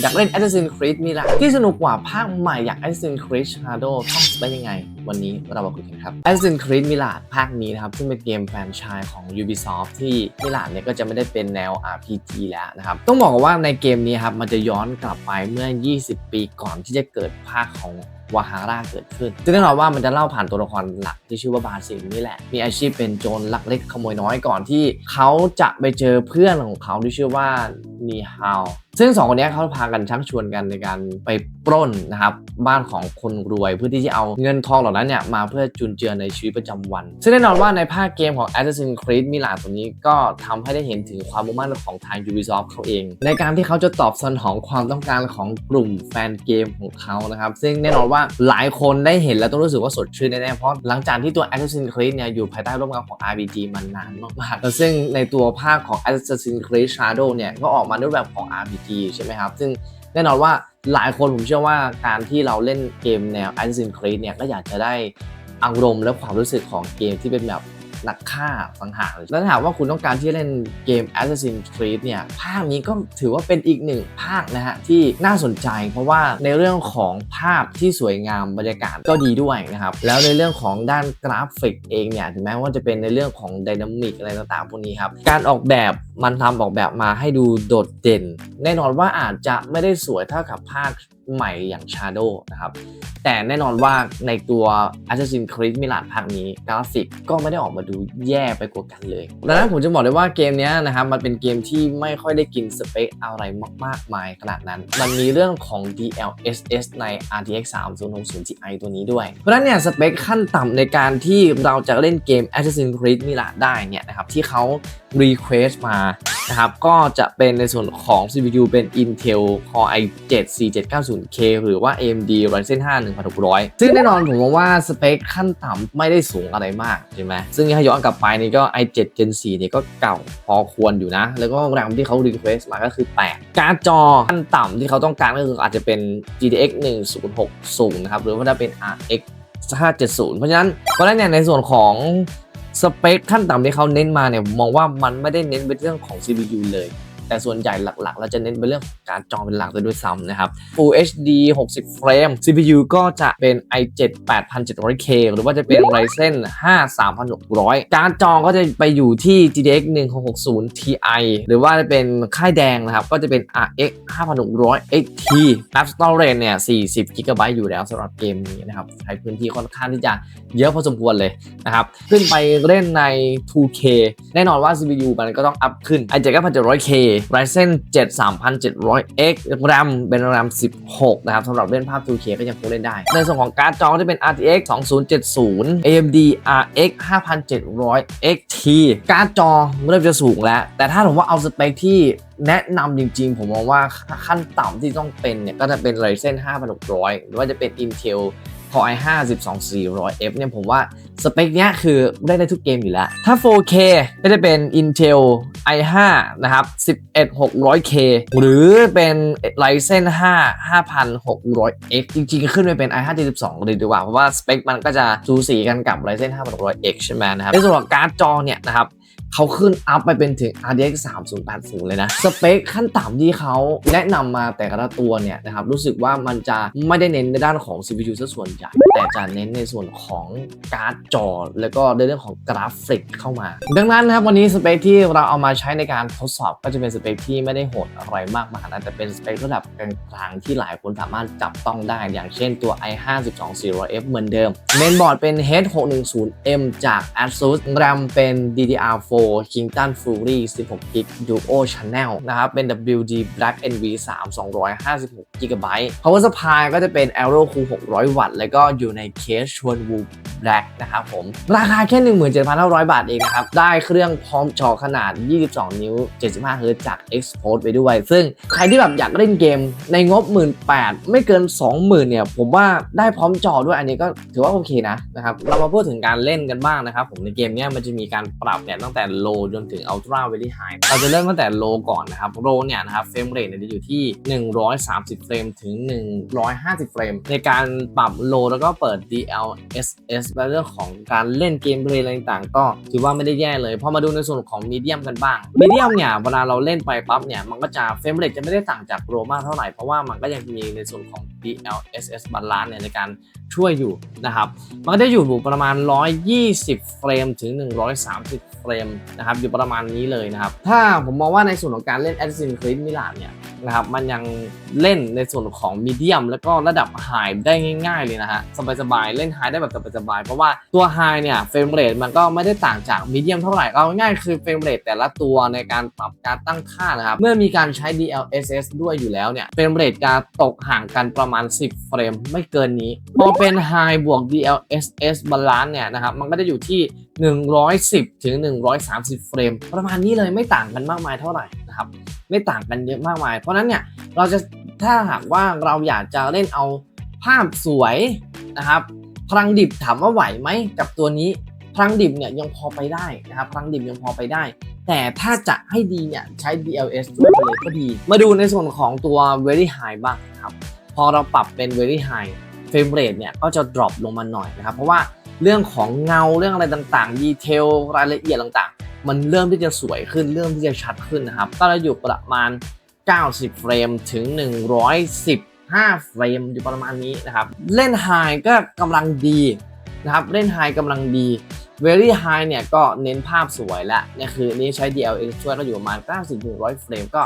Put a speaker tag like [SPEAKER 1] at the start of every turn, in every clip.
[SPEAKER 1] อยากเล่น Assassin's Creed มีหลายที่สนุกกว่าภาคใหม่อย่าง Assassin's Creed Shadow ต้องได้ยังไง วันนี้เรามาคุยกันครับ Assassin's Creed Mirage ภาคนี้นะครับ ซึ่งเป็นเกมแฟรนไชส์ของ Ubisoft ที่ Mirage เนี่ยก็จะไม่ได้เป็นแนว RPG แล้วนะครับ ต้องบอกว่าในเกมนี้ครับ มันจะย้อนกลับไปเมื่อ 20 ปีก่อนที่จะเกิดภาคของ วาฮาร่าเกิดขึ้นซึ่งแน่นอนว่ามันจะเล่าผ่านตัวละครหลักที่ชื่อว่าบาซิลนี่แหละ มีอาชีพเป็นโจรลักเล็กขโมยน้อยก่อนที่เขาจะไปเจอเพื่อนของเขาที่ชื่อว่านีฮาวซึ่งสองคนนี้เขาพากันชักชวนกันในการไปปล้นนะครับบ้านของคนรวยเพื่อที่จะเอาเงินทองเหล่านั้นเนี่ยมาเพื่อจุนเจือในชีวิตประจำวัน ซึ่งแน่นอนว่าในภาคเกมของ Assassin's Creed มิลาตัวนี้ก็ทำให้ได้เห็นถึงความมุ่งมั่นของทาง Ubisoft เขาเอง ในการที่เขาจะตอบสนองความต้องการของกลุ่มแฟนเกมของเขานะครับซึ่งแน่นอนว่าหลายคนได้เห็นแล้วต้องรู้สึกว่าสดชื่นแน่ๆ เพราะหลังจากที่ตัว Assassin's Creed เนี่ยอยู่ภายใต้ร่มเงาของ RPG มานานมากๆแล้วซึ่งในตัวภาคของ Assassin's Creed Shadow เนี่ยก็ออกมาในรูปแบบของ RPG ใช่ไหมครับ ซึ่งแน่นอนว่าหลายคนผมเชื่อว่าการที่เราเล่นเกมแนว Assassin's Creed เนี่ยก็อยากจะได้อารมณ์และความรู้สึกของเกมที่เป็นแบบ นักฆ่าสังหารแล้วถ้าถามว่าคุณต้องการที่จะเล่นเกม Assassin's Creed เนี่ยภาคนี้ก็ถือว่าเป็นอีกหนึ่งภาคนะฮะที่น่าสนใจ เพราะว่าในเรื่องของภาพที่สวยงามบรรยากาศก็ดีด้วยนะครับแล้วในเรื่องของด้านกราฟิกเองเนี่ยถึงแม้ว่าจะเป็นในเรื่องของไดนามิกอะไรต่างๆพวกนี้ครับการออกแบบมันทำออกแบบมาให้ดูโดดเด่น แน่นอนว่าอาจจะไม่ได้สวยเท่ากับภาคใหม่อย่าง Shadow นะครับ แต่แน่นอนว่าในตัว Assassin's Creed Mirage ภาคนี้กราฟิกก็ไม่ได้ออกมาดูแย่ไปกว่ากันเลยดังนั้นผมจะบอกเลยว่าเกมนี้นะครับมันเป็นเกมที่ไม่ค่อยได้กินสเปคอะไรมากๆมายขนาดนั้น มันมีเรื่องของ DLSS ใน RTX 3060 Ti ตัวนี้ด้วย เพราะฉะนั้นเนี่ยสเปคขั้นต่ำในการที่เราจะเล่นเกม Assassin's Creed Mirage ได้เนี่ยนะครับที่เขา request มา นะครับก็จะเป็นในส่วนของ CPU เป็น Intel Core i7 4790K หรือว่า AMD Ryzen 5 1600 ซึ่งแน่นอนผมมองว่าสเปคขั้นต่ำไม่ได้สูงอะไรมากใช่ไหมซึ่งถ้าย้อนกลับไปนี่ก็ i7 Gen 4นี่ก็เก่าพอควรอยู่นะ แล้วก็แรมที่เขา request มาก็คือ 8 การ์ดจอขั้นต่ำที่เขาต้องการก็คืออาจจะเป็น GTX 1060 นะครับ หรือว่าถ้าเป็น RX 570 เพราะฉะนั้นเพราะฉะนั้นเนี่ยในส่วนของ สเปคขั้นต่ำที่เขาเน้นมาเนี่ยมมองว่ามันไม่ได้เน้นเป็นเรื่องของ CPU เลย แต่ส่วนใหญ่หลักๆ เราจะเน้นเป็นเรื่องของการจอเป็นหลักซะด้วยซ้ำนะครับ Full HD 60 เฟรม CPU ก็จะเป็น i7 8700K หรือว่าจะเป็น Ryzen 5 3600 การจอก็จะไปอยู่ที่ GTX 1660 Ti หรือว่าจะเป็นค่ายแดงนะครับ ก็จะเป็น RX 5600 XT App Storage เนี่ย 40 GB อยู่แล้วสำหรับเกมนี้นะครับ ใช้พื้นที่ค่อนข้างที่จะเยอะพอสมควรเลยนะครับ ขึ้นไปเล่นใน 2K แน่นอนว่า CPU มันก็ต้องอัพขึ้น i7 9700K Ryzen 7 3700X RAM เป็น RAM 16 นะครับสำหรับเล่นภาพ 2K ก็ยังคงเล่นได้ ในส่วนของการ์ดจอที่เป็น RTX 2070 AMD RX 5700 XT การ์ดจอเริ่มจะสูงแล้ว แต่ถ้าผมว่าเอาสเปคที่แนะนำจริงๆ ผมมองว่าขั้นต่ำที่ต้องเป็นเนี่ย ก็จะเป็น Ryzen 5600 หรือว่าจะเป็น Intel Core i5 12400F เนี่ยผมว่าสเปคเนี้ยคือได้ในทุกเกมอยู่แล้ว ถ้า 4K ก็จะเป็น Intel i5 นะครับ 11600K หรือเป็น Ryzen 5 5600X จริงๆ ขึ้นไปเป็น i5 72เลยดีกว่า เพราะว่าสเปคมันก็จะสูสีกันกับ Ryzen 5600X ใช่ไหมนะครับในส่วนของการ์ดจอเนี่ยนะครับ เขาขึ้นอัพไปเป็นถึง RTX 3080 เลยนะ สเปคขั้นต่ำที่เขาแนะนำมาแต่ละตัวเนี่ยนะครับ รู้สึกว่ามันจะไม่ได้เน้นในด้านของ CPU ซะส่วนใหญ่ แต่จะเน้นในส่วนของการ์ดจอ แล้วก็ในเรื่องของกราฟิกเข้ามา ดังนั้นนะครับวันนี้สเปคที่เราเอามาใช้ในการทดสอบก็จะเป็นสเปคที่ไม่ได้โหดอะไรมากมายนะแต่เป็นสเปคระดับกลางๆที่หลายคนสามารถจับต้องได้ อย่างเช่นตัว i5 12400F เหมือนเดิมเมนบอร์ดเป็น H610M จาก ASUS RAM เป็น DDR4 Kington Fury 16 g b Duo Channel นะครับ เป็น WD Black NV3 256 GB Power Supply ก็จะเป็น Aero Cool 600 วัตต์ แล้วก็อยู่ในเคสชวนวู Black นะครับผม ราคาแค่ 17,500 บาทเองนะครับ ได้เครื่องพร้อมจอขนาด 22 นิ้ว 75 h z จาก Xport ไปด้วย ซึ่งใครที่แบบอยากเล่นเกมในงบ 18,000 ไม่เกิน 20,000 เนี่ย ผมว่าได้พร้อมจอด้วยอันนี้ก็ถือว่าโอเคนะนะครับ เรามาพูดถึงการเล่นกันบ้างนะครับผมในเกมนี้มันจะมีการปรับเนี่ยตั้งแต่โลจนถึง Ultra Very High เราจะเริ่มตั้งแต่โลก่อนนะครับโลเนี่ยนะครับเฟรมเรทเนี่ยจะอยู่ที่ 130 เฟรมถึง 150 เฟรม ในการปรับโลแล้วก็เปิด DLSS และเรื่องของการเล่นเกมเพลย์อะไรต่างๆ ก็ถือว่าไม่ได้แย่เลย พอมาดูในส่วนของมีเดียมกันบ้างมีเดียมเนี่ยเวลาเราเล่นไปปั๊บเนี่ยมันก็จะเฟรมเรทจะไม่ได้ต่างจากโรมากเท่าไหร่เพราะว่ามันก็ยังมีในส่วนของ DLSS balance เนี่ยในการช่วยอยู่นะครับมันก็จะอยู่ประมาณ 120 เฟรมถึง 130 เฟรมนะครับอยู่ประมาณนี้เลยนะครับ ถ้าผมมองว่าในส่วนของการเล่น Assassin's Creed Mirage เนี่ยนะครับมันยังเล่นในส่วนของมีเดียมแล้วก็ระดับไฮได้ง่าย ๆ เลยนะฮะสบายๆเล่นไฮได้แบบสบายๆเพราะว่าตัวไฮเนี่ยเฟรมเรทมันก็ไม่ได้ต่างจากมีเดียมเท่าไหร่เอาง่ายๆคือเฟรมเรทแต่ละตัวในการปรับการตั้งค่านะครับเมื่อมีการใช้ DLSS ด้วยอยู่แล้วเนี่ยเฟรมเรทจะตกห่างกันประมาณ 10 เฟรมไม่เกินนี้พอเป็น High บวก DLSS Balance เนี่ยนะครับ มันก็จะอยู่ที่ 110 ถึง 130 เฟรม ประมาณนี้เลยไม่ต่างกันมากมายเท่าไหร่นะครับ ไม่ต่างกันเยอะมากมาย เพราะนั้นเนี่ย เราจะถ้าหากว่าเราอยากจะเล่นเอาภาพสวยนะครับ พลังดิบถามว่าไหวไหมกับตัวนี้ พลังดิบเนี่ยยังพอไปได้นะครับ พลังดิบยังพอไปได้ แต่ถ้าจะให้ดีเนี่ยใช้ DLS ด้วยไปเลยก็ดี มาดูในส่วนของตัว Very High บ้างครับ พอเราปรับเป็น Very High เฟรมเรทเนี่ยก็จะ drop ลงมาหน่อยนะครับ เพราะว่าเรื่องของเงาเรื่องอะไรต่างๆ ดีเทลรายละเอียดต่างๆ มันเริ่มที่จะสวยขึ้น เริ่มที่จะชัดขึ้นนะครับก็จะอยู่ประมาณ 90 เฟรมถึง 115 เฟรมอยู่ประมาณนี้นะครับ เล่นไฮก็กำลังดีนะครับ เล่นไฮกำลังดี Very High เนี่ยก็เน้นภาพสวยแล้วเนี่ยคือนี่ใช้ DLX ช่วยก็อยู่ประมาณ 90-100 เฟรมก็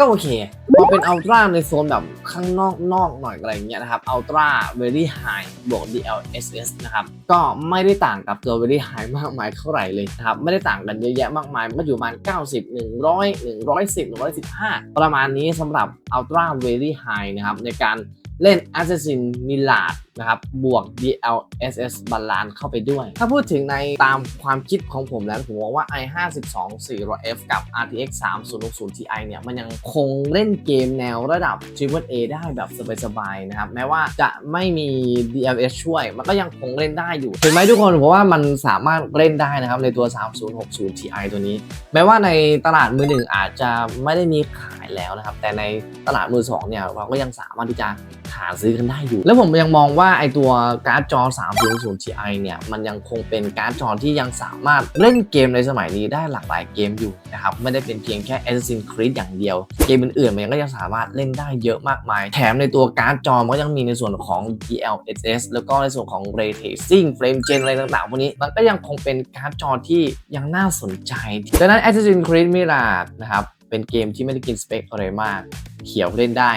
[SPEAKER 1] ก็โอเคพอเป็น Ultra ในโซนแบบข้างนอกนอกหน่อยอะไรอย่างเงี้ยนะครับ Ultra Very High บวก DLSS นะครับก็ไม่ได้ต่างกับตัว Very High มากมายเท่าไหร่เลยนะครับไม่ได้ต่างกันเยอะแยะมากมายมันก็อยู่ประมาณ 90 100 110 115 ประมาณนี้สำหรับ Ultra Very High นะครับในการเล่น Assassin Mirage นะครับบวก DLSS Balance เข้าไปด้วย ถ้าพูดถึงในตามความคิดของผมแล้ว ผมมองว่า i52 400F กับ RTX 3060 Ti เนี่ย มันยังคงเล่นเกมแนวระดับ Triple A ได้แบบสบายๆนะครับ แม้ว่าจะไม่มี DLS ช่วย มันก็ยังคงเล่นได้อยู่ถึงไหมทุกคนผมว่ามันสามารถเล่นได้นะครับในตัว 3060 Ti ตัวนี้ แม้ว่าในตลาดมือหนึ่งอาจจะไม่ได้มีขายแล้วนะครับแต่ในตลาดมือสองเนี่ยเราก็ยังสามารถที่จะหาซื้อกันได้อยู่ แล้วผมยังมองว่าาไอตัวการ์ดจอ 300 Ti เนี่ยมันยังคงเป็นการ์ดจอที่ยังสามารถเล่นเกมในสมัยนี้ได้หลากหลายเกมอยู่นะครับไม่ได้เป็นเพียงแค่ Assassin's Creed อย่างเดียว เกมอื่นๆมันก็ยังสามารถเล่นได้เยอะมากมาย แถมในตัวการ์ดจอมันก็ยังมีในส่วนของ DLSS แล้วก็ในส่วนของ Ray Tracing Frame Gen อะไรต่างๆพวกนี้มันก็ยังคงเป็นการ์ดจอที่ยังน่าสนใจดังนั้น Assassin's Creed Mirage นะครับเป็นเกมที่ไม่ได้กินสเปคอะไรมาก เขียวเล่นได้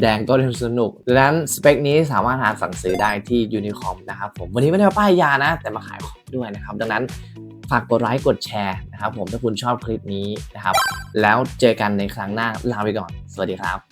[SPEAKER 1] แดงก็เล่นสนุกดังนั้นสเปคนี้สามารถหาสั่งซื้อได้ที่ยูนิคอมนะครับผมวันนี้ไม่ได้มาป้ายยานะ แต่มาขายของด้วยนะครับ ดังนั้นฝากกดไลค์กดแชร์นะครับผมถ้าคุณชอบคลิปนี้นะครับ แล้วเจอกันในครั้งหน้าลาไปก่อน สวัสดีครับ